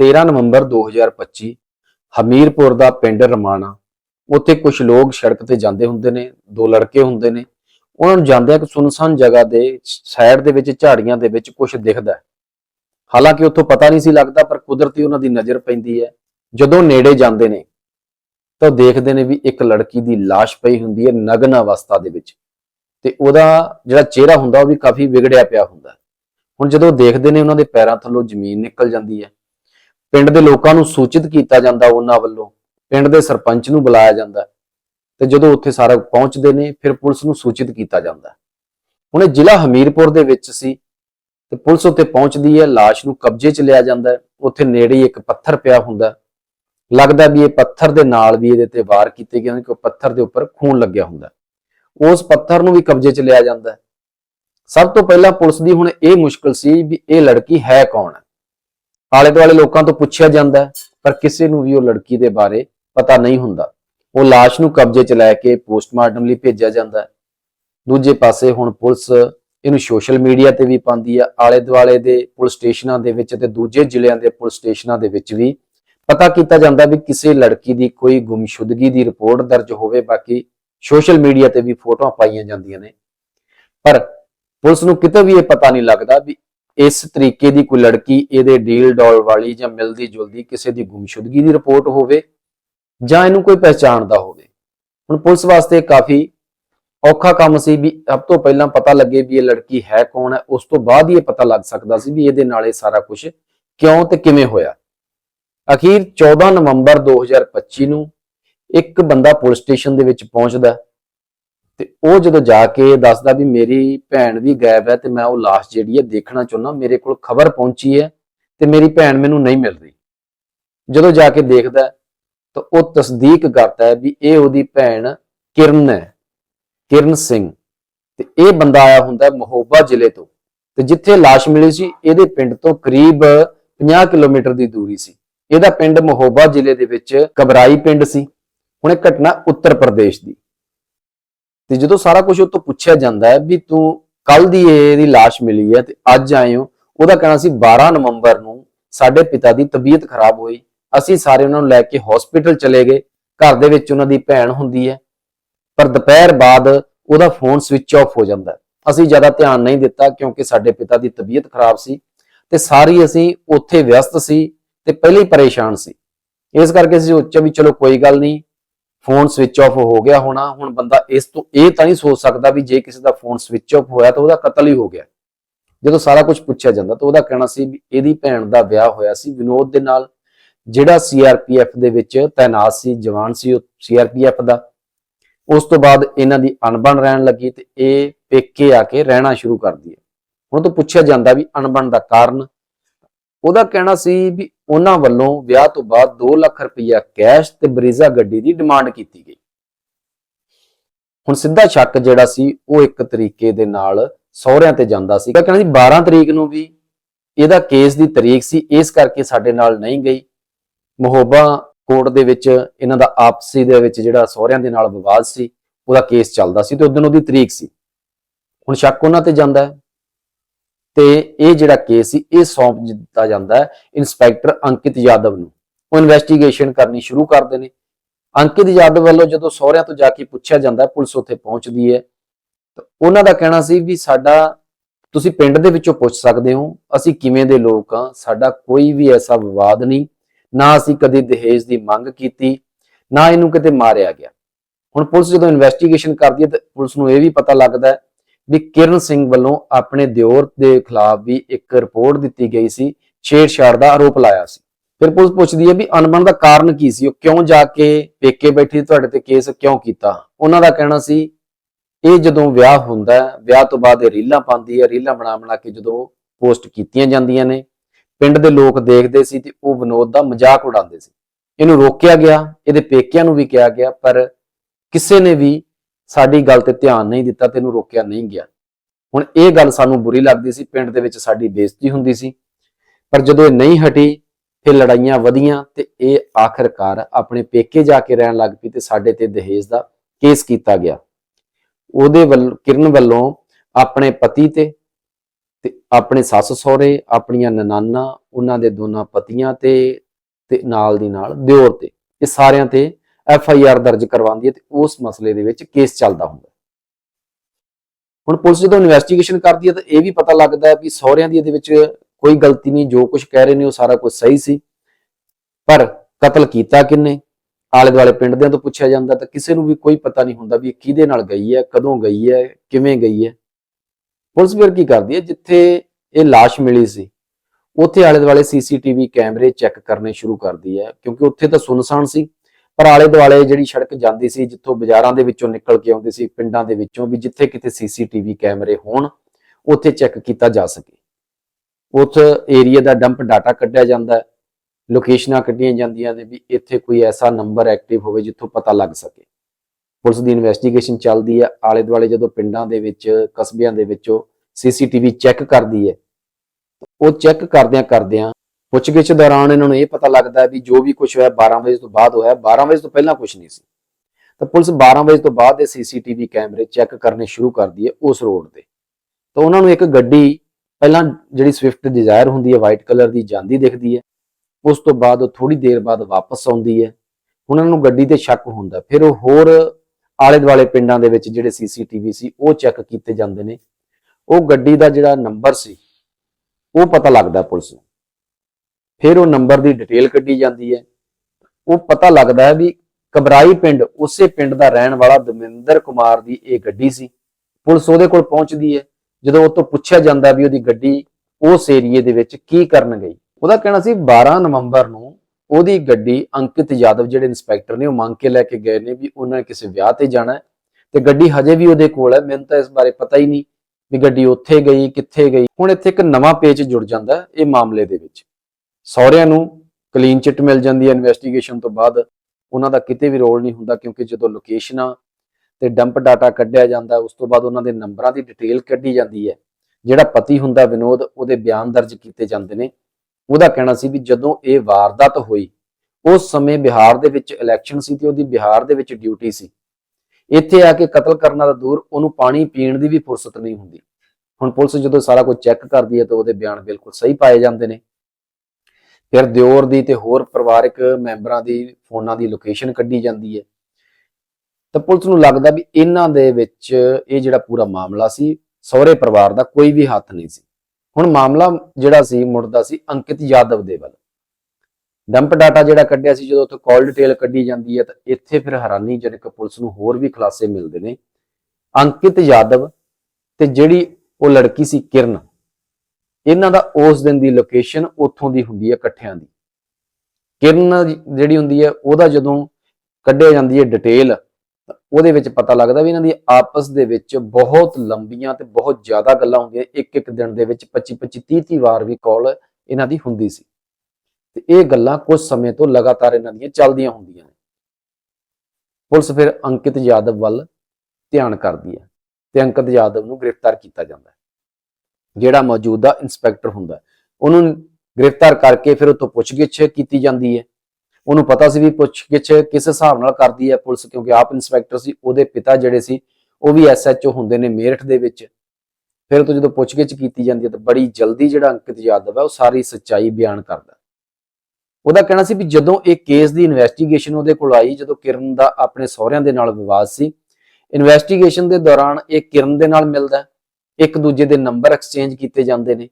13 ਨਵੰਬਰ 2025 ਹਮੀਰਪੁਰ ਦਾ ਪਿੰਡ ਰਮਾਣਾ। ਉੱਥੇ ਕੁਝ ਲੋਕ ਸੜਕ ਤੇ ਜਾਂਦੇ ਹੁੰਦੇ ਨੇ, ਦੋ ਲੜਕੇ ਹੁੰਦੇ ਨੇ। ਉਹਨਾਂ ਨੂੰ ਜਾਂਦਿਆਂ ਇੱਕ ਸੁਨਸਾਨ ਜਗ੍ਹਾ ਦੇ ਸਾਈਡ ਦੇ ਵਿੱਚ, ਝਾੜੀਆਂ ਦੇ ਵਿੱਚ ਕੁਝ ਦਿਖਦਾ ਹਾਲਾਂਕਿ ਉੱਥੋਂ ਪਤਾ ਨਹੀਂ ਸੀ ਲੱਗਦਾ, ਪਰ ਕੁਦਰਤੀ ਉਹਨਾਂ ਦੀ ਨਜ਼ਰ ਪੈਂਦੀ ਹੈ। ਜਦੋਂ ਨੇੜੇ ਜਾਂਦੇ ਨੇ, ਤਾਂ ਉਹ ਦੇਖਦੇ ਨੇ ਵੀ ਇੱਕ ਲੜਕੀ ਦੀ ਲਾਸ਼ ਪਈ ਹੁੰਦੀ ਹੈ ਨਗਨ ਅਵਸਥਾ ਦੇ ਵਿੱਚ। ਤੇ ਉਹਦਾ ਜਿਹੜਾ ਚਿਹਰਾ ਹੁੰਦਾ, ਉਹ ਵੀ ਕਾਫੀ ਵਿਗੜਿਆ ਪਿਆ ਹੁੰਦਾ ਹੁਣ ਜਦੋਂ ਦੇਖਦੇ ਨੇ, ਉਹਨਾਂ ਦੇ ਪੈਰਾਂ ਥੱਲੋਂ ਜ਼ਮੀਨ ਨਿਕਲ ਜਾਂਦੀ ਹੈ। ਪਿੰਡ ਦੇ ਲੋਕਾਂ ਨੂੰ ਸੂਚਿਤ ਕੀਤਾ ਜਾਂਦਾ ਉਹਨਾਂ ਵੱਲੋਂ, ਪਿੰਡ ਦੇ ਸਰਪੰਚ ਨੂੰ ਬੁਲਾਇਆ ਜਾਂਦਾ ਹੈ ਤੇ ਜਦੋਂ ਉੱਥੇ ਸਾਰਾ ਪਹੁੰਚਦੇ ਨੇ, ਫਿਰ ਪੁਲਿਸ ਨੂੰ ਸੂਚਿਤ ਕੀਤਾ ਜਾਂਦਾ ਹੁਣ ਇਹ ਜ਼ਿਲ੍ਹਾ ਹਮੀਰਪੁਰ ਦੇ ਵਿੱਚ ਸੀ ਤੇ ਪੁਲਿਸ ਉੱਥੇ ਪਹੁੰਚਦੀ ਹੈ, ਲਾਸ਼ ਨੂੰ ਕਬਜ਼ੇ 'ਚ ਲਿਆ ਜਾਂਦਾ ਉੱਥੇ ਨੇੜੇ ਇੱਕ ਪੱਥਰ ਪਿਆ ਹੁੰਦਾ ਲੱਗਦਾ ਵੀ ਇਹ ਪੱਥਰ ਦੇ ਨਾਲ ਵੀ ਇਹਦੇ ਤੇ ਵਾਰ ਕੀਤੇ ਗਏ ਨੇ ਕਿ ਪੱਥਰ ਦੇ ਉੱਪਰ ਖੂਨ ਲੱਗਿਆ ਹੁੰਦਾ ਉਸ ਪੱਥਰ ਨੂੰ ਵੀ ਕਬਜ਼ੇ 'ਚ ਲਿਆ ਜਾਂਦਾ ਸਭ ਤੋਂ ਪਹਿਲਾਂ ਪੁਲਿਸ ਦੀ ਹੁਣ ਇਹ ਮੁਸ਼ਕਲ ਸੀ ਵੀ ਇਹ ਲੜਕੀ ਹੈ ਕੌਣ ਹੈ? ਆਲੇ ਦੁਆਲੇ ਲੋਕਾਂ ਤੋਂ ਪੁੱਛਿਆ ਜਾਂਦਾ ਪਰ ਕਿਸੇ ਨੂੰ ਵੀ ਉਹ ਲੜਕੀ ਦੇ ਬਾਰੇ ਪਤਾ ਨਹੀਂ ਹੁੰਦਾ। ਉਹ ਲਾਸ਼ ਨੂੰ ਕਬਜ਼ੇ 'ਚ ਲੈ ਕੇ ਪੋਸਟਮਾਰਟਮ ਲਈ ਭੇਜਿਆ ਜਾਂਦਾ ਹੈ। ਦੂਜੇ ਪਾਸੇ ਹੁਣ ਪੁਲਿਸ ਇਹਨੂੰ ਸੋਸ਼ਲ ਮੀਡੀਆ ਤੇ ਵੀ ਪਾਉਂਦੀ ਆ ਆਲੇ ਦੁਆਲੇ ਦੇ ਪੁਲਿਸ ਸਟੇਸ਼ਨਾਂ ਦੇ ਵਿੱਚ ਤੇ ਦੂਜੇ ਜ਼ਿਲ੍ਹਿਆਂ ਦੇ ਪੁਲਿਸ ਸਟੇਸ਼ਨਾਂ ਦੇ ਵਿੱਚ ਵੀ ਪਤਾ ਕੀਤਾ ਜਾਂਦਾ ਵੀ ਕਿਸੇ ਲੜਕੀ ਦੀ ਕੋਈ ਗੁੰਮਸ਼ੁਦਗੀ ਦੀ ਰਿਪੋਰਟ ਦਰਜ ਹੋਵੇ, ਬਾਕੀ ਸੋਸ਼ਲ ਮੀਡੀਆ ਤੇ ਵੀ ਫੋਟੋਆਂ ਪਾਈਆਂ ਜਾਂਦੀਆਂ ਨੇ। ਪਰ ਪੁਲਿਸ ਨੂੰ ਕਿਤੇ ਵੀ ਇਹ ਪਤਾ ਨਹੀਂ ਲੱਗਦਾ ਵੀ ਇਸ ਤਰੀਕੇ ਦੀ ਕੋਈ ਲੜਕੀ ਇਹਦੇ ਡੀਲ ਡੋਲ ਵਾਲੀ ਜਾਂ ਮਿਲਦੀ ਜੁਲਦੀ ਕਿਸੇ ਦੀ ਗੁੰਮਸ਼ੁਦਗੀ ਦੀ ਰਿਪੋਰਟ ਹੋਵੇ ਜਾਂ ਇਹਨੂੰ ਕੋਈ ਪਹਿਚਾਣਦਾ ਹੋਵੇ। ਹੁਣ ਪੁਲਿਸ ਵਾਸਤੇ ਕਾਫੀ ਔਖਾ ਕੰਮ ਸੀ ਵੀ ਸਭ ਤੋਂ ਪਹਿਲਾਂ ਪਤਾ ਲੱਗੇ ਵੀ ਇਹ ਲੜਕੀ ਹੈ ਕੌਣ ਹੈ, ਉਸ ਤੋਂ ਬਾਅਦ ਹੀ ਇਹ ਪਤਾ ਲੱਗ ਸਕਦਾ ਸੀ ਵੀ ਇਹਦੇ ਨਾਲ ਇਹ ਸਾਰਾ ਕੁਝ ਕਿਉਂ ਤੇ ਕਿਵੇਂ ਹੋਇਆ। ਅਖੀਰ 14 ਨਵੰਬਰ 2025 ਨੂੰ ਇੱਕ ਬੰਦਾ ਪੁਲਿਸ ਸਟੇਸ਼ਨ ਦੇ ਵਿੱਚ ਪਹੁੰਚਦਾ ਤੇ ਉਹ ਜਦੋਂ ਜਾ ਕੇ ਦੱਸਦਾ ਵੀ ਮੇਰੀ ਭੈਣ ਵੀ ਗਾਇਬ ਹੈ ਤੇ ਮੈਂ ਉਹ ਲਾਸ਼ ਜਿਹੜੀ ਹੈ ਦੇਖਣਾ ਚਾਹੁੰਦਾ, ਮੇਰੇ ਕੋਲ ਖਬਰ ਪਹੁੰਚੀ ਹੈ ਤੇ ਮੇਰੀ ਭੈਣ ਮੈਨੂੰ ਨਹੀਂ ਮਿਲ ਰਹੀ। ਜਦੋਂ ਜਾ ਕੇ ਦੇਖਦਾ ਤਾਂ ਉਹ ਤਸਦੀਕ ਕਰਦਾ ਹੈ ਵੀ ਇਹ ਉਹਦੀ ਭੈਣ ਕਿਰਨ ਹੈ, ਕਿਰਨ ਸਿੰਘ। ਤੇ ਇਹ ਬੰਦਾ ਆਇਆ ਹੁੰਦਾ ਹੈ ਮਹੋਬਾ ਜ਼ਿਲ੍ਹੇ ਤੋਂ ਤੇ ਜਿੱਥੇ ਲਾਸ਼ ਮਿਲੀ ਸੀ, ਇਹਦੇ ਪਿੰਡ ਤੋਂ ਕਰੀਬ 50 ਕਿਲੋਮੀਟਰ ਦੀ ਦੂਰੀ ਸੀ। ਇਹਦਾ ਪਿੰਡ ਮਹੋਬਾ ਜ਼ਿਲ੍ਹੇ ਦੇ ਵਿੱਚ ਕਬਰਾਈ ਪਿੰਡ ਸੀ। ਹੁਣ ਇਹ ਘਟਨਾ ਉੱਤਰ ਪ੍ਰਦੇਸ਼ ਦੀ। ਤੇ ਜਦੋਂ ਸਾਰਾ ਕੁਝ ਉਹ ਤੋਂ ਪੁੱਛਿਆ ਜਾਂਦਾ ਹੈ ਵੀ ਤੂੰ ਕੱਲ ਦੀ ਇਹਦੀ ਲਾਸ਼ ਮਿਲੀ ਹੈ ਤੇ ਅੱਜ ਆਏ ਹੋ, ਉਹਦਾ ਕਹਿਣਾ ਸੀ 12 ਨਵੰਬਰ ਨੂੰ ਸਾਡੇ ਪਿਤਾ ਦੀ ਤਬੀਅਤ ਖਰਾਬ ਹੋਈ, ਅਸੀਂ ਸਾਰੇ ਉਹਨਾਂ ਨੂੰ ਲੈ ਕੇ ਹਸਪੀਟਲ ਚਲੇ ਗਏ, ਘਰ ਦੇ ਵਿੱਚ ਉਹਨਾਂ ਦੀ ਭੈਣ ਹੁੰਦੀ ਹੈ, ਪਰ ਦੁਪਹਿਰ ਬਾਅਦ ਉਹਦਾ ਫੋਨ ਸਵਿਚ ਆਫ ਹੋ ਜਾਂਦਾ ਅਸੀਂ ਜ਼ਿਆਦਾ ਧਿਆਨ ਨਹੀਂ ਦਿੱਤਾ ਕਿਉਂਕਿ ਸਾਡੇ ਪਿਤਾ ਦੀ ਤਬੀਅਤ ਖਰਾਬ ਸੀ ਤੇ ਸਾਰੀ ਅਸੀਂ ਉੱਥੇ ਵਿਅਸਤ ਸੀ ਤੇ ਪਹਿਲੇ ਹੀ ਪਰੇਸ਼ਾਨ ਸੀ। ਇਸ ਕਰਕੇ ਅਸੀਂ ਸੋਚਿਆ ਵੀ ਚਲੋ ਕੋਈ ਗੱਲ ਨਹੀਂ ਫੋਨ ਸਵਿਚ ਆਫ ਹੋ ਗਿਆ ਹੋਣਾ, ਹੁਣ ਬੰਦਾ ਇਸ ਤੋਂ, ਇਹ ਤਾਂ ਨਹੀਂ ਸੋਚ ਸਕਦਾ ਵੀ ਜੇ ਕਿਸੇ ਦਾ ਫੋਨ ਸਵਿਚ ਆਫ ਹੋਇਆ ਤਾਂ ਉਹਦਾ ਕਤਲ ਹੀ ਹੋ ਗਿਆ। ਜਦੋਂ ਸਾਰਾ ਕੁਝ ਪੁੱਛਿਆ ਜਾਂਦਾ ਤਾਂ ਉਹਦਾ ਕਹਿਣਾ ਸੀ ਵੀ ਇਹਦੀ ਭੈਣ ਦਾ ਵਿਆਹ ਹੋਇਆ ਸੀ, ਵਿਨੋਦ ਦੇ ਨਾਲ, ਜਿਹੜਾ ਸੀਆਰਪੀਐਫ ਦੇ ਵਿੱਚ ਤਾਇਨਾਤ ਸੀ, ਜਵਾਨ ਸੀ ਉਹ ਸੀਆਰਪੀਐਫ ਦਾ। ਉਸ ਤੋਂ ਬਾਅਦ ਇਹਨਾਂ ਦੀ ਅਣਬਣ ਰਹਿਣ ਲੱਗੀ ਤੇ ਇਹ ਪੇਕੇ ਆ ਕੇ ਰਹਿਣਾ ਸ਼ੁਰੂ ਕਰਦੀ ਹੈ ਹੁਣ ਤੋਂ ਪੁੱਛਿਆ ਜਾਂਦਾ ਵੀ ਅਣਬਣ ਦਾ ਕਾਰਨ ਉਹਦਾ ਕਹਿਣਾ ਸੀ ਵੀ ਉਹਨਾਂ ਵੱਲੋਂ ਵਿਆਹ ਤੋਂ ਬਾਅਦ 2 ਲੱਖ ਰੁਪਈਆ ਕੈਸ਼ ਤੇ ਬਰੀਜ਼ਾ ਗੱਡੀ ਦੀ ਡਿਮਾਂਡ ਕੀਤੀ ਗਈ। ਹੁਣ ਸਿੱਧਾ ਸ਼ੱਕ ਜਿਹੜਾ ਸੀ, ਉਹ ਇੱਕ ਤਰੀਕੇ ਦੇ ਨਾਲ ਸਹੁਰਿਆਂ ਤੇ ਜਾਂਦਾ ਸੀ। ਕਹਿੰਦਾ ਸੀ 12 ਤਰੀਕ ਨੂੰ ਵੀ ਇਹਦਾ ਕੇਸ ਦੀ ਤਰੀਕ ਸੀ, ਇਸ ਕਰਕੇ ਸਾਡੇ ਨਾਲ ਨਹੀਂ ਗਈ। ਮਹੋਬਾ ਕੋਰਟ ਦੇ ਵਿੱਚ ਇਹਨਾਂ ਦਾ ਆਪਸੀ ਦੇ ਵਿੱਚ ਜਿਹੜਾ ਸਹੁਰਿਆਂ ਦੇ ਨਾਲ ਵਿਵਾਦ ਸੀ, ਉਹਦਾ ਕੇਸ ਚੱਲਦਾ ਸੀ ਤੇ ਉਸ ਦਿਨ ਉਹਦੀ ਤਰੀਕ ਸੀ। ਹੁਣ ਸ਼ੱਕ ਉਹਨਾਂ ਤੇ ਜਾਂਦਾ ਹੈ। ਤੇ ਇਹ ਜਿਹੜਾ ਕੇਸ ਸੀ, ਇਹ ਸੌਂਪ ਦਿੱਤਾ ਜਾਂਦਾ ਹੈ ਇੰਸਪੈਕਟਰ ਅੰਕਿਤ ਯਾਦਵ ਨੂੰ। ਉਹ ਇਨਵੈਸਟੀਗੇਸ਼ਨ ਕਰਨੀ ਸ਼ੁਰੂ ਕਰਦੇ ਨੇ। ਅੰਕਿਤ ਯਾਦਵ ਵੱਲੋਂ ਜਦੋਂ ਸਹੁਰਿਆਂ ਤੋਂ ਜਾ ਕੇ ਪੁੱਛਿਆ ਜਾਂਦਾ ਪੁਲਿਸ ਉੱਥੇ ਪਹੁੰਚਦੀ ਹੈ। ਤਾਂ ਉਹਨਾਂ ਦਾ ਕਹਿਣਾ ਸੀ ਵੀ ਸਾਡਾ, ਤੁਸੀਂ ਪਿੰਡ ਦੇ ਵਿੱਚੋਂ ਪੁੱਛ ਸਕਦੇ ਹੋ, ਅਸੀਂ ਕਿਵੇਂ ਦੇ ਲੋਕ ਆ ਸਾਡਾ ਕੋਈ ਵੀ ਐਸਾ ਵਿਵਾਦ ਨਹੀਂ, ਨਾ ਅਸੀਂ ਕਦੇ ਦਹੇਜ ਦੀ ਮੰਗ ਕੀਤੀ, ਨਾ ਇਹਨੂੰ ਕਿਤੇ ਮਾਰਿਆ ਗਿਆ। ਹੁਣ ਪੁਲਿਸ ਜਦੋਂ ਇਨਵੈਸਟੀਗੇਸ਼ਨ ਕਰਦੀ ਹੈ ਤਾਂ ਪੁਲਿਸ ਨੂੰ ਇਹ ਵੀ ਪਤਾ ਲੱਗਦਾ ਹੈ ਵੀ ਕਿਰਨ ਸਿੰਘ ਵੱਲੋਂ ਆਪਣੇ ਦਿਓਰ ਦੇ ਖਿਲਾਫ ਵੀ ਇੱਕ ਰਿਪੋਰਟ ਦਿੱਤੀ ਗਈ ਸੀ, ਛੇੜਛਾੜ ਦਾ ਆਰੋਪ ਲਾਇਆ ਸੀ। ਫਿਰ ਪੁਲਿਸ ਪੁੱਛਦੀ ਹੈ ਵੀ ਅਨਬਣ ਦਾ ਕਾਰਨ ਕੀ ਸੀ? ਉਹ ਕਿਉਂ ਜਾ ਕੇ ਪੇਕੇ ਬੈਠੀ ਤੁਹਾਡੇ ਤੇ ਕੇਸ ਕਿਉਂ ਕੀਤਾ? ਉਹਨਾਂ ਦਾ ਕਹਿਣਾ ਸੀ, ਇਹ ਜਦੋਂ ਵਿਆਹ ਹੁੰਦਾ ਵਿਆਹ ਤੋਂ ਬਾਅਦ ਇਹ ਰੀਲਾਂ ਪਾਉਂਦੀ ਹੈ, ਰੀਲਾਂ ਬਣਾ ਬਣਾ ਕੇ ਜਦੋਂ ਪੋਸਟ ਕੀਤੀਆਂ ਜਾਂਦੀਆਂ ਨੇ, ਪਿੰਡ ਦੇ ਲੋਕ ਦੇਖਦੇ ਸੀ ਤੇ ਉਹ ਵਿਨੋਦ ਦਾ ਮਜ਼ਾਕ ਉਡਾਉਂਦੇ ਸੀ। ਇਹਨੂੰ ਰੋਕਿਆ ਗਿਆ, ਇਹਦੇ ਪੇਕਿਆਂ ਨੂੰ ਵੀ ਕਿਹਾ ਗਿਆ, ਪਰ ਕਿਸੇ ਨੇ ਵੀ ਸਾਡੀ ਗੱਲ ਤੇ ਧਿਆਨ ਨਹੀਂ ਦਿੱਤਾ ਤੇ ਰੋਕਿਆ ਨਹੀਂ ਗਿਆ। ਹੁਣ ਇਹ ਗੱਲ ਸਾਨੂੰ ਬੁਰੀ ਲੱਗਦੀ ਸੀ, ਪਿੰਡ ਦੇ ਵਿੱਚ ਸਾਡੀ ਬੇਇੱਜ਼ਤੀ ਹੁੰਦੀ ਸੀ। ਪਰ ਜਦੋਂ ਇਹ ਨਹੀਂ ਹਟੀ, ਫਿਰ ਲੜਾਈਆਂ ਵਧੀਆਂ ਤੇ ਇਹ ਆਖਰਕਾਰ ਆਪਣੇ ਪੇਕੇ ਜਾ ਕੇ ਰਹਿਣ ਲੱਗ ਪਈ ਤੇ ਸਾਡੇ ਤੇ ਦਹੇਜ ਦਾ ਕੇਸ ਕੀਤਾ ਗਿਆ। ਉਹਦੇ ਵੱਲ, ਕਿਰਨ ਵੱਲੋਂ ਆਪਣੇ ਪਤੀ ਤੇ ਤੇ ਆਪਣੇ ਸੱਸ ਸਹੁਰੇ, ਆਪਣੀਆਂ ਨਨਾਨਾ ਉਹਨਾਂ ਦੇ ਦੋਨਾਂ ਪਤੀਆਂ ਤੇ ਤੇ ਨਾਲ ਦੀ ਨਾਲ ਦਿਓਰ ਤੇ, ਇਹ ਸਾਰਿਆਂ ਤੇ ਐਫ ਆਈ ਆਰ ਦਰਜ ਕਰਵਾਉਂਦੀ ਹੈ ਤੇ ਉਸ ਮਸਲੇ ਦੇ ਵਿੱਚ ਕੇਸ ਚੱਲਦਾ ਹੁੰਦਾ ਹੁਣ ਪੁਲਿਸ ਜਦੋਂ ਇਨਵੈਸਟੀਗੇਸ਼ਨ ਕਰਦੀ ਹੈ ਤਾਂ ਇਹ ਵੀ ਪਤਾ ਲੱਗਦਾ ਹੈ ਵੀ ਸਹੁਰਿਆਂ ਦੀ ਇਹਦੇ ਵਿੱਚ ਕੋਈ ਗਲਤੀ ਨਹੀਂ, ਜੋ ਕੁਝ ਕਹਿ ਰਹੇ ਨੇ ਉਹ ਸਾਰਾ ਕੁਝ ਸਹੀ ਸੀ। ਪਰ ਕਤਲ ਕੀਤਾ ਕਿੰਨੇ? ਆਲੇ ਦੁਆਲੇ ਪਿੰਡ ਦਿਆਂ ਤੋਂ ਪੁੱਛਿਆ ਜਾਂਦਾ ਤਾਂ ਕਿਸੇ ਨੂੰ ਵੀ ਕੋਈ ਪਤਾ ਨਹੀਂ ਹੁੰਦਾ ਵੀ ਇਹ ਕਿਹਦੇ ਨਾਲ ਗਈ ਹੈ, ਕਦੋਂ ਗਈ ਹੈ, ਕਿਵੇਂ ਗਈ ਹੈ। ਪੁਲਿਸ ਫਿਰ ਕੀ ਕਰਦੀ ਹੈ, ਜਿੱਥੇ ਇਹ লাশ ਮਿਲੀ ਸੀ, ਉੱਥੇ ਆਲੇ ਦੁਆਲੇ ਸੀਸੀਟੀਵੀ ਕੈਮਰੇ ਚੈੱਕ ਕਰਨੇ ਸ਼ੁਰੂ ਕਰਦੀ ਹੈ, ਕਿਉਂਕਿ ਉੱਥੇ ਤਾਂ ਸੁਨਸਾਨ ਸੀ। ਪਰ ਆਲੇ ਦੁਆਲੇ ਜਿਹੜੀ ਸੜਕ ਜਾਂਦੀ ਸੀ, ਜਿੱਥੋਂ ਬਾਜ਼ਾਰਾਂ ਦੇ ਵਿੱਚੋਂ ਨਿਕਲ ਕੇ ਆਉਂਦੀ ਸੀ, ਪਿੰਡਾਂ ਦੇ ਵਿੱਚੋਂ ਵੀ ਜਿੱਥੇ ਕਿਤੇ ਸੀਸੀਟੀਵੀ ਕੈਮਰੇ ਹੋਣ, ਉੱਥੇ ਚੈੱਕ ਕੀਤਾ ਜਾ ਸਕੇ। ਉਸ ਏਰੀਆ ਦਾ ਡੰਪ ਡਾਟਾ ਕੱਢਿਆ ਜਾਂਦਾ ਹੈ, ਲੋਕੇਸ਼ਨਾਂ ਕੱਢੀਆਂ ਜਾਂਦੀਆਂ ਨੇ ਵੀ ਇੱਥੇ ਕੋਈ ਐਸਾ ਨੰਬਰ ਐਕਟਿਵ ਹੋਵੇ ਜਿੱਥੋਂ ਪਤਾ ਲੱਗ ਸਕੇ। ਪੁਲਿਸ ਦੀ ਇਨਵੈਸਟੀਗੇਸ਼ਨ ਚੱਲਦੀ ਹੈ, ਆਲੇ ਦੁਆਲੇ ਜਦੋਂ ਪਿੰਡਾਂ ਦੇ ਵਿੱਚ, ਕਸਬਿਆਂ ਦੇ ਵਿੱਚੋਂ ਸੀਸੀਟੀਵੀ ਚੈੱਕ ਕਰਦੀ ਹੈ, ਉਹ ਚੈੱਕ ਕਰਦਿਆਂ ਕਰਦਿਆਂ ਪੁੱਛਗਿੱਛ ਦੌਰਾਨ ਇਹਨਾਂ ਨੂੰ ਇਹ ਪਤਾ ਲੱਗਦਾ ਵੀ ਜੋ ਵੀ ਕੁਝ ਹੋਇਆ 12 ਵਜੇ ਤੋਂ ਬਾਅਦ ਹੋਇਆ 12 ਵਜੇ ਤੋਂ ਪਹਿਲਾਂ ਕੁਝ ਨਹੀਂ ਸੀ। ਤਾਂ ਪੁਲਿਸ 12 ਵਜੇ ਤੋਂ ਬਾਅਦ ਦੇ ਸੀਸੀਟੀਵੀ ਕੈਮਰੇ ਚੈੱਕ ਕਰਨੇ ਸ਼ੁਰੂ ਕਰਦੀ ਹੈ ਉਸ ਰੋਡ ਤੇ। ਤਾਂ ਉਹਨਾਂ ਨੂੰ ਇੱਕ ਗੱਡੀ ਪਹਿਲਾਂ ਜਿਹੜੀ ਸਵਿਫਟ ਡਿਜ਼ਾਇਰ ਹੁੰਦੀ ਹੈ, ਵਾਈਟ ਕਲਰ ਦੀ ਜਾਂਦੀ ਦਿਖਦੀ ਹੈ। ਉਸ ਤੋਂ ਬਾਅਦ ਉਹ ਥੋੜੀ ਦੇਰ ਬਾਅਦ ਵਾਪਸ ਆਉਂਦੀ ਹੈ। ਉਹਨਾਂ ਨੂੰ ਗੱਡੀ ਤੇ ਸ਼ੱਕ ਹੁੰਦਾ। ਫਿਰ ਉਹ ਹੋਰ ਆਲੇ ਦੁਆਲੇ ਪਿੰਡਾਂ ਦੇ ਵਿੱਚ ਜਿਹੜੇ ਸੀਸੀਟੀਵੀ ਸੀ, ਉਹ ਚੈੱਕ ਕੀਤੇ ਜਾਂਦੇ ਨੇ। ਉਹ ਗੱਡੀ ਦਾ ਜਿਹੜਾ ਨੰਬਰ ਸੀ, ਉਹ ਪਤਾ ਲੱਗਦਾ ਪੁਲਿਸ ਨੂੰ। ਫਿਰ ਉਹ ਨੰਬਰ ਦੀ ਡਿਟੇਲ ਕੱਢੀ ਜਾਂਦੀ ਹੈ। ਉਹ ਪਤਾ ਲੱਗਦਾ ਹੈ ਵੀ ਕਬਰਾਈ ਪਿੰਡ, ਉਸੇ ਪਿੰਡ ਦਾ ਰਹਿਣ ਵਾਲਾ ਦਮਿੰਦਰ ਕੁਮਾਰ ਦੀ ਇਹ ਗੱਡੀ ਸੀ। ਪੁਲਿਸ ਉਹਦੇ ਕੋਲ ਪਹੁੰਚਦੀ ਹੈ। ਜਦੋਂ ਉਹ ਤੋਂ ਪੁੱਛਿਆ ਜਾਂਦਾ ਵੀ ਉਹਦੀ ਗੱਡੀ ਉਸ ਏਰੀਏ ਦੇ ਵਿੱਚ ਕੀ ਕਰਨ ਗਈ। ਉਹਦਾ ਕਹਿਣਾ ਸੀ 12 ਨਵੰਬਰ ਨੂੰ ਉਹਦੀ ਗੱਡੀ ਅੰਕਿਤ ਯਾਦਵ, ਜਿਹੜੇ ਇਨਸਪੈਕਟਰ ਨੇ, ਉਹ ਮੰਗ ਕੇ ਲੈ ਕੇ ਗਏ ਨੇ ਵੀ ਉਹਨਾਂ ਕਿਸੇ ਵਿਆਹ ਤੇ ਜਾਣਾ ਤੇ ਗੱਡੀ ਹਜੇ ਵੀ ਉਹਦੇ ਕੋਲ ਹੈ। ਮੈਨੂੰ ਤਾਂ ਇਸ ਬਾਰੇ ਪਤਾ ਹੀ ਨਹੀਂ ਵੀ ਗੱਡੀ ਉੱਥੇ ਗਈ, ਕਿੱਥੇ ਗਈ। ਹੁਣ ਇੱਥੇ ਇੱਕ ਨਵਾਂ ਪੇਜ ਜੁੜ ਜਾਂਦਾ ਇਹ ਮਾਮਲੇ ਦੇ ਵਿੱਚ। ਸਹੁਰਿਆਂ ਨੂੰ ਕਲੀਨ ਚਿੱਟ ਮਿਲ ਜਾਂਦੀ ਹੈ ਇਨਵੈਸਟੀਗੇਸ਼ਨ ਤੋਂ ਬਾਅਦ, ਉਹਨਾਂ ਦਾ ਕਿਤੇ ਵੀ ਰੋਲ ਨਹੀਂ ਹੁੰਦਾ ਕਿਉਂਕਿ ਜਦੋਂ ਲੋਕੇਸ਼ਨਾਂ ਤੇ ਡੰਪ ਡਾਟਾ ਕੱਢਿਆ ਜਾਂਦਾ, ਉਸ ਤੋਂ ਬਾਅਦ ਉਹਨਾਂ ਦੇ ਨੰਬਰਾਂ ਦੀ ਡਿਟੇਲ ਕੱਢੀ ਜਾਂਦੀ ਹੈ। ਜਿਹੜਾ ਪਤੀ ਹੁੰਦਾ ਵਿਨੋਦ, ਉਹਦੇ ਬਿਆਨ ਦਰਜ ਕੀਤੇ ਜਾਂਦੇ ਨੇ। ਉਹਦਾ ਕਹਿਣਾ ਸੀ ਵੀ ਜਦੋਂ ਇਹ ਵਾਰਦਾਤ ਹੋਈ, ਉਸ ਸਮੇਂ ਬਿਹਾਰ ਦੇ ਵਿੱਚ ਇਲੈਕਸ਼ਨ ਸੀ ਤੇ ਉਹਦੀ ਬਿਹਾਰ ਦੇ ਵਿੱਚ ਡਿਊਟੀ ਸੀ। ਇੱਥੇ ਆ ਕੇ ਕਤਲ ਕਰਨਾ ਤਾਂ ਦੂਰ, ਉਹਨੂੰ ਪਾਣੀ ਪੀਣ ਦੀ ਵੀ ਫੁਰਸਤ ਨਹੀਂ ਹੁੰਦੀ। ਹੁਣ ਪੁਲਿਸ ਜਦੋਂ ਸਾਰਾ ਕੁਝ ਚੈੱਕ ਕਰਦੀ ਹੈ ਤਾਂ ਉਹਦੇ ਬਿਆਨ ਬਿਲਕੁਲ ਸਹੀ ਪਾਏ ਜਾਂਦੇ ਨੇ। ਫਿਰ ਦਿਓਰ ਦੀ ਤੇ ਹੋਰ ਪਰਿਵਾਰਕ ਮੈਂਬਰਾਂ ਦੀ ਫੋਨਾਂ ਦੀ ਲੋਕੇਸ਼ਨ ਕੱਢੀ ਜਾਂਦੀ ਹੈ। ਤਾਂ ਪੁਲਿਸ ਨੂੰ ਲੱਗਦਾ ਵੀ ਇਹਨਾਂ ਦੇ ਵਿੱਚ ਇਹ ਜਿਹੜਾ ਪੂਰਾ ਮਾਮਲਾ ਸੀ, ਸਹੁਰੇ ਪਰਿਵਾਰ ਦਾ ਕੋਈ ਵੀ ਹੱਥ ਨਹੀਂ ਸੀ। ਹੁਣ ਮਾਮਲਾ ਜਿਹੜਾ ਸੀ, ਮੁੜਦਾ ਸੀ ਅੰਕਿਤ ਯਾਦਵ ਦੇ ਵੱਲ। ਡੰਪ ਡਾਟਾ ਜਿਹੜਾ ਕੱਢਿਆ ਸੀ, ਜਦੋਂ ਉੱਥੇ ਕਾਲ ਡਿਟੇਲ ਕੱਢੀ ਜਾਂਦੀ ਹੈ, ਤਾਂ ਇੱਥੇ ਫਿਰ ਹੈਰਾਨੀਜਨਕ ਪੁਲਿਸ ਨੂੰ ਹੋਰ ਵੀ ਖੁਲਾਸੇ ਮਿਲਦੇ ਨੇ। ਅੰਕਿਤ ਯਾਦਵ ਤੇ ਜਿਹੜੀ ਉਹ ਲੜਕੀ ਸੀ ਕਿਰਨ ਇਹਨਾਂ ਦਾ ਉਸ ਦਿਨ ਦੀ ਲੋਕੇਸ਼ਨ ਉੱਥੋਂ ਦੀ ਹੁੰਦੀ ਹੈ ਇਕੱਠਿਆਂ ਦੀ। ਕਿਰਨ ਜਿਹੜੀ ਹੁੰਦੀ ਹੈ, ਉਹਦਾ ਜਦੋਂ ਕੱਢਿਆ ਜਾਂਦੀ ਹੈ ਡਿਟੇਲ ਉਹਦੇ ਵਿੱਚ ਪਤਾ ਲੱਗਦਾ ਵੀ ਇਹਨਾਂ ਦੀ ਆਪਸ ਦੇ ਵਿੱਚ ਬਹੁਤ ਲੰਬੀਆਂ ਤੇ ਬਹੁਤ ਜ਼ਿਆਦਾ ਗੱਲਾਂ ਹੁੰਦੀਆਂ। ਇੱਕ ਇੱਕ ਦਿਨ ਦੇ ਵਿੱਚ 25 25 30 30 ਵਾਰ ਵੀ ਕਾਲ ਇਹਨਾਂ ਦੀ ਹੁੰਦੀ ਸੀ। ਤੇ ਇਹ ਗੱਲਾਂ ਕੁਝ ਸਮੇਂ ਤੋਂ ਲਗਾਤਾਰ ਇਹਨਾਂ ਦੀਆਂ ਚੱਲਦੀਆਂ ਹੁੰਦੀਆਂ ਨੇ। ਪੁਲਿਸ ਫਿਰ ਅੰਕਿਤ ਯਾਦਵ ਵੱਲ ਧਿਆਨ ਕਰਦੀ ਹੈ ਤੇ ਅੰਕਿਤ ਯਾਦਵ ਨੂੰ ਗ੍ਰਿਫਤਾਰ ਕੀਤਾ ਜਾਂਦਾ ਹੈ। ਜਿਹੜਾ ਮੌਜੂਦਾ ਇੰਸਪੈਕਟਰ ਹੁੰਦਾ ਉਹਨੂੰ ਗ੍ਰਿਫਤਾਰ ਕਰਕੇ ਫਿਰ ਉਹ ਪੁੱਛਗਿੱਛ ਕੀਤੀ ਜਾਂਦੀ ਹੈ। ਉਹਨੂੰ ਪਤਾ ਸੀ ਵੀ ਪੁੱਛਗਿੱਛ ਕਿਸ ਹਿਸਾਬ ਨਾਲ ਕਰਦੀ ਹੈ ਪੁਲਿਸ, ਕਿਉਂਕਿ ਆਪ ਇੰਸਪੈਕਟਰ ਸੀ, ਉਹਦੇ ਪਿਤਾ ਜਿਹੜੇ ਸੀ, ਉਹ ਵੀ ਐਸਐਚਓ ਹੁੰਦੇ ਨੇ ਮੇਰਠ ਦੇ ਵਿੱਚ। ਫਿਰ ਉਹ ਤੋਂ ਜਦੋਂ ਪੁੱਛਗਿੱਛ ਕੀਤੀ ਜਾਂਦੀ ਹੈ ਤਾਂ ਬੜੀ ਜਲਦੀ ਜਿਹੜਾ ਅੰਕਿਤ ਯਾਦਵ ਹੈ, ਉਹ ਸਾਰੀ ਸੱਚਾਈ ਬਿਆਨ ਕਰਦਾ ਉਹਦਾ ਕਹਿਣਾ ਸੀ ਵੀ ਜਦੋਂ ਇਹ ਕੇਸ ਦੀ ਇਨਵੈਸਟੀਗੇਸ਼ਨ ਉਹਦੇ ਕੋਲ ਆਈ, ਜਦੋਂ ਕਿਰਨ ਦਾ ਆਪਣੇ ਸਹੁਰਿਆਂ ਦੇ ਨਾਲ ਵਿਵਾਦ ਸੀ ਇਨਵੈਸਟੀਗੇਸ਼ਨ ਦੇ ਦੌਰਾਨ ਇਹ ਕਿਰਨ ਦੇ ਨਾਲ ਮਿਲਦਾ ਇੱਕ ਦੂਜੇ ਦੇ ਨੰਬਰ ਐਕਸਚੇਂਜ ਕੀਤੇ ਜਾਂਦੇ ਨੇ।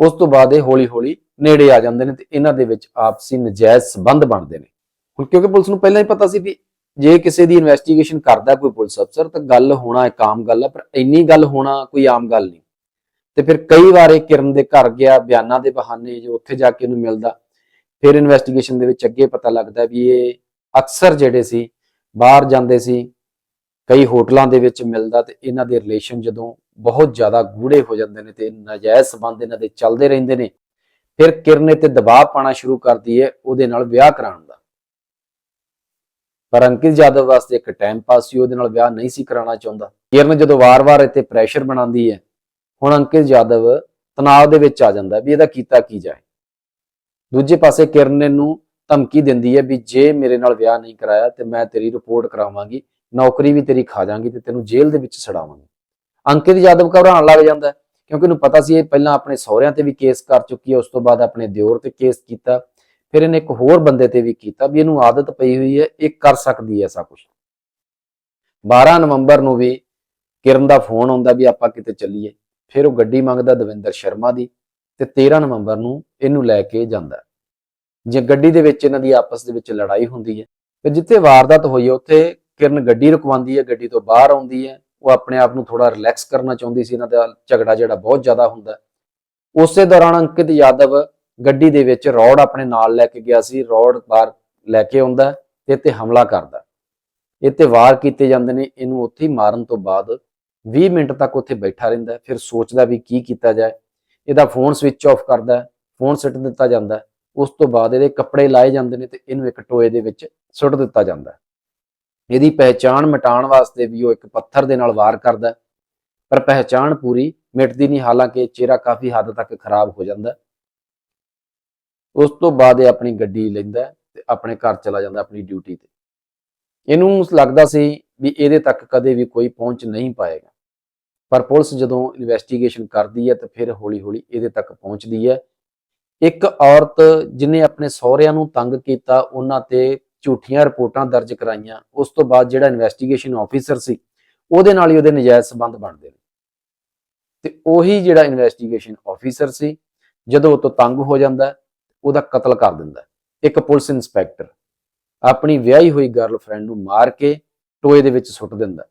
ਉਸ ਤੋਂ ਬਾਅਦ ਇਹ ਹੌਲੀ-ਹੌਲੀ ਨੇੜੇ ਆ ਜਾਂਦੇ ਨੇ ਤੇ ਇਹਨਾਂ ਦੇ ਵਿੱਚ ਆਪਸੀ ਨਜਾਇਜ਼ ਸਬੰਧ ਬਣਦੇ ਨੇ। ਹੁਣ ਕਿਉਂਕਿ ਪੁਲਿਸ ਨੂੰ ਪਹਿਲਾਂ ਹੀ ਪਤਾ ਸੀ ਵੀ ਜੇ ਕਿਸੇ ਦੀ ਇਨਵੈਸਟੀਗੇਸ਼ਨ ਕਰਦਾ ਕੋਈ ਪੁਲਿਸ ਅਫਸਰ, ਤਾਂ ਗੱਲ ਹੋਣਾ ਇੱਕ ਆਮ ਗੱਲ ਹੈ ਪਰ ਇੰਨੀ ਗੱਲ ਹੋਣਾ ਕੋਈ ਆਮ ਗੱਲ ਨਹੀਂ। ਤੇ ਫਿਰ ਕਈ ਵਾਰ ਇਹ ਕਿਰਨ ਦੇ ਘਰ ਗਿਆ, ਬਿਆਨਾਂ ਦੇ ਬਹਾਨੇ ਜੋ ਉੱਥੇ ਜਾ ਕੇ ਇਹਨੂੰ ਮਿਲਦਾ। ਫਿਰ ਇਨਵੈਸਟੀਗੇਸ਼ਨ ਦੇ ਵਿੱਚ ਅੱਗੇ ਪਤਾ ਲੱਗਦਾ ਵੀ ਇਹ ਅਕਸਰ ਜਿਹੜੇ ਸੀ, ਬਾਹਰ ਜਾਂਦੇ ਸੀ, ਕਈ ਹੋਟਲਾਂ ਦੇ ਵਿੱਚ ਮਿਲਦਾ ਤੇ ਇਹਨਾਂ ਦੇ ਰਿਲੇਸ਼ਨ ਜਦੋਂ ਬਹੁਤ ਜ਼ਿਆਦਾ ਗੂੜੇ ਹੋ ਜਾਂਦੇ ਨੇ ਤੇ ਨਾਜਾਇਜ਼ ਸਬੰਧ ਇਹਨਾਂ ਦੇ ਚੱਲਦੇ ਰਹਿੰਦੇ ਨੇ। ਫਿਰ ਕਿਰਨੇ ਤੇ ਦਬਾਅ ਪਾਣਾ ਸ਼ੁਰੂ ਕਰਦੀ ਹੈ ਉਹਦੇ ਨਾਲ ਵਿਆਹ ਕਰਾਉਣ ਦਾ। ਪਰ ਅੰਕਿਤ ਯਾਦਵ ਵਾਸਤੇ ਇੱਕ ਟਾਈਮ ਪਾਸ ਸੀ, ਉਹਦੇ ਨਾਲ ਵਿਆਹ ਨਹੀਂ ਸੀ ਕਰਾਉਣਾ ਚਾਹੁੰਦਾ। ਕਿਰਨ ਜਦੋਂ ਵਾਰ-ਵਾਰ ਇੱਥੇ ਪ੍ਰੈਸ਼ਰ ਬਣਾਉਂਦੀ ਹੈ, ਹੁਣ ਅੰਕਿਤ ਯਾਦਵ ਤਣਾਅ ਦੇ ਵਿੱਚ ਆ ਜਾਂਦਾ ਵੀ ਇਹਦਾ ਕੀਤਾ ਕੀ ਜਾਏ। ਦੂਜੇ ਪਾਸੇ ਕਿਰਨ ਨੂੰ ਧਮਕੀ ਦਿੰਦੀ ਹੈ ਵੀ ਜੇ ਮੇਰੇ ਨਾਲ ਵਿਆਹ ਨਹੀਂ ਕਰਾਇਆ ਤੇ ਮੈਂ ਤੇਰੀ ਰਿਪੋਰਟ ਕਰਾਵਾਂਗੀ, ਨੌਕਰੀ ਵੀ ਤੇਰੀ ਖਾ ਜਾਾਂਗੀ ਤੇ ਤੈਨੂੰ ਜੇਲ੍ਹ ਦੇ ਵਿੱਚ ਸੜਾਵਾਂਗੀ। ਅੰਕਿਤ ਯਾਦਵ ਘਬਰਾਉਣ ਲੱਗ ਜਾਂਦਾ ਕਿਉਂਕਿ ਉਹਨੂੰ ਪਤਾ ਸੀ ਇਹ ਪਹਿਲਾਂ ਆਪਣੇ ਸਹੁਰਿਆਂ ਤੇ ਵੀ ਕੇਸ ਕਰ ਚੁੱਕੀ ਹੈ, ਉਸ ਤੋਂ ਬਾਅਦ ਆਪਣੇ ਦਿਓਰ ਤੇ ਕੇਸ ਕੀਤਾ ਫਿਰ ਇਹਨੇ ਇੱਕ ਹੋਰ ਬੰਦੇ ਤੇ ਵੀ ਕੀਤਾ ਵੀ ਇਹਨੂੰ ਆਦਤ ਪਈ ਹੋਈ ਹੈ, ਇਹ ਕਰ ਸਕਦੀ ਹੈ ਸਭ ਕੁਝ 12 ਨਵੰਬਰ ਨੂੰ ਵੀ ਕਿਰਨ ਦਾ ਫੋਨ ਆਉਂਦਾ ਵੀ ਆਪਾਂ ਕਿਤੇ ਚੱਲੀਏ, ਫਿਰ ਉਹ ਗੱਡੀ ਮੰਗਦਾ ਦਵਿੰਦਰ ਸ਼ਰਮਾ ਦੀ ਤੇ 13 ਨਵੰਬਰ ਨੂੰ ਇਹਨੂੰ ਲੈ ਕੇ ਜਾਂਦਾ ਜੇ ਗੱਡੀ ਦੇ ਵਿੱਚ ਇਹਨਾਂ ਦੀ ਆਪਸ ਦੇ ਵਿੱਚ ਲੜਾਈ ਹੁੰਦੀ ਹੈ, ਤੇ ਜਿੱਥੇ ਵਾਰਦਾਤ ਹੋਈ ਹੈ, ਉੱਥੇ ਕਿਰਨ ਗੱਡੀ ਰੁਕਵਾਉਂਦੀ ਹੈ, ਗੱਡੀ ਤੋਂ ਬਾਹਰ ਆਉਂਦੀ ਹੈ ਉਹ ਆਪਣੇ ਆਪ ਨੂੰ ਥੋੜਾ ਰਿਲੈਕਸ ਕਰਨਾ ਚਾਹੁੰਦੀ ਸੀ, ਇਹਨਾਂ ਦਾ ਝਗੜਾ ਜਿਹੜਾ ਬਹੁਤ ਜ਼ਿਆਦਾ ਹੁੰਦਾ ਉਸੇ ਦੌਰਾਨ ਅੰਕਿਤ ਯਾਦਵ ਗੱਡੀ ਦੇ ਵਿੱਚ ਰੌਡ ਆਪਣੇ ਨਾਲ ਲੈ ਕੇ ਗਿਆ ਸੀ, ਰੌਡ ਬਾਹਰ ਲੈ ਕੇ ਆਉਂਦਾ ਹੈ ਤੇ ਤੇ ਹਮਲਾ ਕਰਦਾ ਇਹ ਤੇ ਵਾਰ ਕੀਤੇ ਜਾਂਦੇ ਨੇ, ਇਹਨੂੰ ਉੱਥੇ ਹੀ ਮਾਰਨ ਤੋਂ ਬਾਅਦ 20 ਮਿੰਟ ਤੱਕ ਉੱਥੇ ਬੈਠਾ ਰਹਿੰਦਾ ਫਿਰ ਸੋਚਦਾ ਵੀ ਕੀ ਕੀਤਾ ਜਾਏ। ਇਹਦਾ ਫੋਨ ਸਵਿਚ ਆਫ ਕਰਦਾ ਫੋਨ ਸਿੱਟ ਦਿੱਤਾ ਜਾਂਦਾ ਉਸ ਤੋਂ ਬਾਅਦ ਇਹਦੇ ਕੱਪੜੇ ਲਾਏ ਜਾਂਦੇ ਨੇ ਤੇ ਇਹਨੂੰ ਇੱਕ ਟੋਏ ਦੇ ਵਿੱਚ ਸੁੱਟ ਦਿੱਤਾ ਜਾਂਦਾ ਇਹਦੀ ਪਹਿਚਾਣ ਮਿਟਾਉਣ ਵਾਸਤੇ ਵੀ ਉਹ ਇੱਕ ਪੱਥਰ ਦੇ ਨਾਲ ਵਾਰ ਕਰਦਾ ਪਰ ਪਹਿਚਾਣ ਪੂਰੀ ਮਿਟਦੀ ਨਹੀਂ, ਹਾਲਾਂਕਿ ਚਿਹਰਾ ਕਾਫੀ ਹੱਦ ਤੱਕ ਖਰਾਬ ਹੋ ਜਾਂਦਾ ਉਸ ਤੋਂ ਬਾਅਦ ਇਹ ਆਪਣੀ ਗੱਡੀ ਲੈਂਦਾ ਹੈ ਤੇ ਆਪਣੇ ਘਰ ਚਲਾ ਜਾਂਦਾ ਆਪਣੀ ਡਿਊਟੀ ਤੇ। ਇਹਨੂੰ ਲੱਗਦਾ ਸੀ ਵੀ ਇਹਦੇ ਤੱਕ ਕਦੇ ਵੀ ਕੋਈ ਪਹੁੰਚ ਨਹੀਂ ਪਾਏਗਾ। ਪਰ ਪੁਲਿਸ ਜਦੋਂ ਇਨਵੈਸਟੀਗੇਸ਼ਨ ਕਰਦੀ ਹੈ ਤਾਂ ਫਿਰ ਹੌਲੀ-ਹੌਲੀ ਇਹਦੇ ਤੱਕ ਪਹੁੰਚਦੀ ਹੈ। ਇੱਕ ਔਰਤ ਜਿਨੇ ਆਪਣੇ ਸਹੁਰਿਆਂ ਨੂੰ ਤੰਗ ਕੀਤਾ, ਉਹਨਾਂ ਤੇ ਝੂਠੀਆਂ ਰਿਪੋਰਟਾਂ ਦਰਜ ਕਰਾਈਆਂ, ਉਸ ਤੋਂ ਬਾਅਦ ਜਿਹੜਾ ਇਨਵੈਸਟੀਗੇਸ਼ਨ ਆਫੀਸਰ ਸੀ, ਉਹਦੇ ਨਾਲ ਹੀ ਉਹਦੇ ਨਜਾਇਜ਼ ਸਬੰਧ ਬਣਦੇ ਨੇ। ਤੇ ਉਹੀ ਜਿਹੜਾ ਇਨਵੈਸਟੀਗੇਸ਼ਨ ਆਫੀਸਰ ਸੀ, ਜਦੋਂ ਉਹ ਤੋਂ ਤੰਗ ਹੋ ਜਾਂਦਾ ਉਹਦਾ ਕਤਲ ਕਰ ਦਿੰਦਾ ਇੱਕ ਪੁਲਿਸ ਇੰਸਪੈਕਟਰ ਆਪਣੀ ਵਿਆਹੀ ਹੋਈ ਗਰਲਫ੍ਰੈਂਡ ਨੂੰ ਮਾਰ ਕੇ ਟੋਏ ਦੇ ਵਿੱਚ ਸੁੱਟ ਦਿੰਦਾ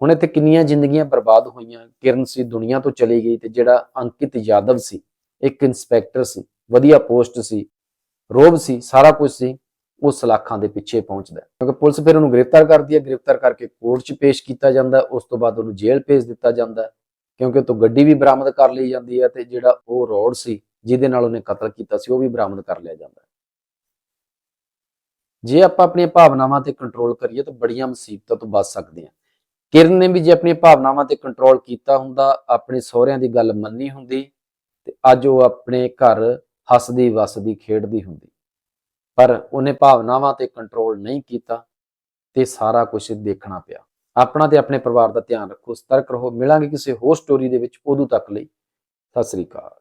ਹੁਣ ਇੱਥੇ ਕਿੰਨੀਆਂ ਜ਼ਿੰਦਗੀਆਂ ਬਰਬਾਦ ਹੋਈਆਂ, ਕਿਰਨ ਸੀ ਦੁਨੀਆ ਤੋਂ ਚਲੀ ਗਈ ਤੇ ਜਿਹੜਾ ਅੰਕਿਤ ਯਾਦਵ ਸੀ, ਇੱਕ ਇੰਸਪੈਕਟਰ ਸੀ, ਵਧੀਆ ਪੋਸਟ ਸੀ ਰੋਬ ਸੀ, ਸਾਰਾ ਕੁਝ ਸੀ। ਉਹ ਸਲਾਖਾਂ ਦੇ ਪਿੱਛੇ ਪਹੁੰਚਦਾ ਹੈ। ਕਿਉਂਕਿ ਪੁਲਿਸ ਫਿਰ ਉਹਨੂੰ ਗ੍ਰਿਫਤਾਰ ਕਰਦੀ ਹੈ। ਗ੍ਰਿਫਤਾਰ ਕਰਕੇ ਕੋਰਟ 'ਚ ਪੇਸ਼ ਕੀਤਾ ਜਾਂਦਾ ਉਸ ਤੋਂ ਬਾਅਦ ਉਹਨੂੰ ਜੇਲ੍ਹ ਭੇਜ ਦਿੱਤਾ ਜਾਂਦਾ ਕਿਉਂਕਿ ਉਹ ਤੋਂ ਗੱਡੀ ਵੀ ਬਰਾਮਦ ਕਰ ਲਈ ਜਾਂਦੀ ਹੈ ਤੇ ਜਿਹੜਾ ਉਹ ਰੋਡ ਸੀ, ਜਿਹਦੇ ਨਾਲ ਉਹਨੇ ਕਤਲ ਕੀਤਾ ਸੀ, ਉਹ ਵੀ ਬਰਾਮਦ ਕਰ ਲਿਆ ਜਾਂਦਾ ਜੇ ਆਪਾਂ ਆਪਣੀਆਂ ਭਾਵਨਾਵਾਂ ਤੇ ਕੰਟਰੋਲ ਕਰੀਏ ਤਾਂ ਬੜੀਆਂ ਮੁਸੀਬਤਾਂ ਤੋਂ ਬਚ ਸਕਦੇ ਹਾਂ। ਕਿਰਨ ਨੇ ਵੀ ਜੇ ਆਪਣੀਆਂ ਭਾਵਨਾਵਾਂ ਤੇ ਕੰਟਰੋਲ ਕੀਤਾ ਹੁੰਦਾ, ਆਪਣੇ ਸਹੁਰਿਆਂ ਦੀ ਗੱਲ ਮੰਨੀ ਹੁੰਦੀ ਤੇ ਅੱਜ ਉਹ ਆਪਣੇ ਘਰ ਹੱਸਦੀ ਵਸਦੀ ਖੇਡਦੀ ਹੁੰਦੀ। ਪਰ ਉਹਨੇ ਭਾਵਨਾਵਾਂ ਤੇ ਕੰਟਰੋਲ ਨਹੀਂ ਕੀਤਾ ਤੇ ਸਾਰਾ ਕੁਝ ਦੇਖਣਾ ਪਿਆ। ਆਪਣਾ ਤੇ ਆਪਣੇ ਪਰਿਵਾਰ ਦਾ ਧਿਆਨ ਰੱਖੋ, ਸਤਰਕ ਰਹੋ, ਮਿਲਾਂਗੇ ਕਿਸੇ ਹੋਰ ਸਟੋਰੀ ਦੇ ਵਿੱਚ ਉਦੋਂ ਤੱਕ ਲਈ। ਸਤਿ ਸ੍ਰੀ ਅਕਾਲ।